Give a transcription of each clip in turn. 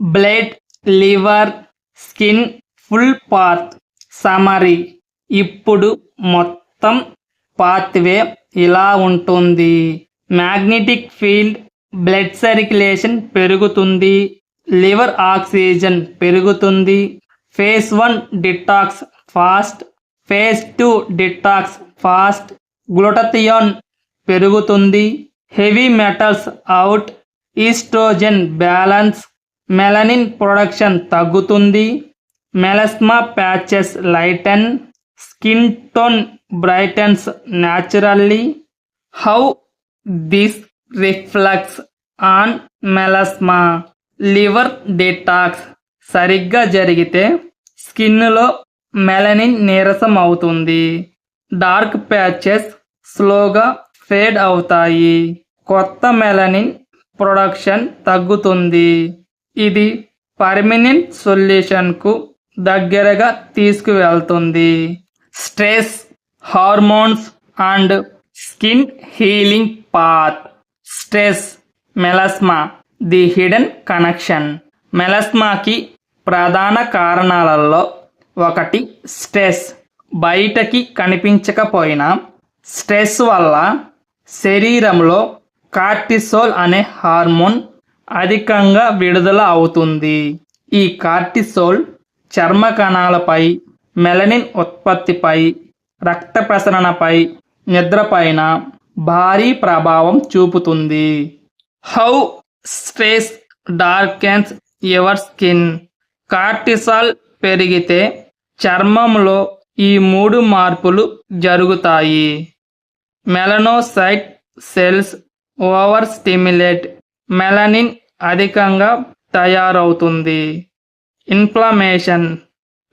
Blood liver skin full path summary ఇప్పుడు మొత్తం pathway ఇలా ఉంటుంది. మ్యాగ్నెటిక్ ఫీల్డ్ బ్లడ్ సర్క్యులేషన్ పెరుగుతుంది. లివర్ ఆక్సిజన్ పెరుగుతుంది. Phase one detox fast phase two detox fast. Glutathione పెరుగుతుంది. Heavy metals out. Estrogen balance melanin production తగ్గుతుంది. Melasma patches lighten skin tone brightens naturally how this reflects on melasma liver detox సరిగ్గా జరిగితే స్కిన్లో melanin నీరసం అవుతుంది. Dark patches స్లోగా fade అవుతాయి. కొత్త melanin production తగ్గుతుంది. ఇది పర్మినెంట్ సొల్యూషన్కు దగ్గరగా తీసుకువెళ్తుంది. Stress hormones and skin healing path. Stress melasma the hidden connection. మెలస్మాకి ప్రధాన కారణాలలో ఒకటి స్ట్రెస్. బయటకి కనిపించకపోయినా స్ట్రెస్ వల్ల శరీరంలో కార్టిసోల్ అనే హార్మోన్ అధికంగా విడుదల అవుతుంది. ఈ కార్టిసోల్ చర్మ కణాలపై మెలనిన్ ఉత్పత్తిపై రక్త ప్రసరణపై నిద్రపైన భారీ ప్రభావం చూపుతుంది. How stress darkens your skin? Cortisol పెరిగితే చర్మంలో ఈ మూడు మార్పులు జరుగుతాయి. Melanocyte cells over stimulate melanin అధికంగా తయారవుతుంది. ఇన్ఫ్లమేషన్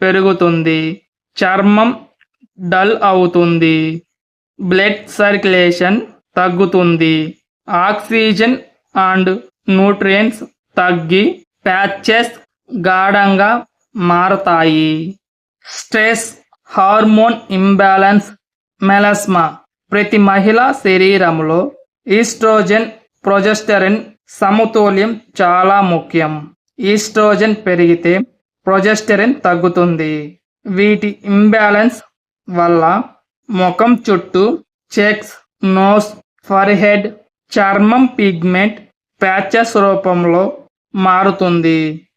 పెరుగుతుంది. చర్మం డల్ అవుతుంది. బ్లడ్ సర్క్యులేషన్ తగ్గుతుంది. ఆక్సిజన్ అండ్ న్యూట్రియన్స్ తగ్గి ప్యాచెస్ గాఢంగా మారతాయి. స్ట్రెస్ హార్మోన్ ఇంబ్యాలెన్స్ మెలస్మా ప్రతి మహిళ శరీరంలో ఈస్ట్రోజన్ ప్రొజెస్టరిన్ సమతుల్యం చాలా ముఖ్యం. ఈస్ట్రోజన్ పెరిగితే ప్రొజెస్టరిన్ తగ్గుతుంది. వీటి ఇంబ్యాలెన్స్ వల్ల ముఖం చుట్టూ చెక్స్ నోస్ ఫర్హెడ్ చర్మం పిగ్మెంట్ ప్యాచెస్ రూపంలో మారుతుంది.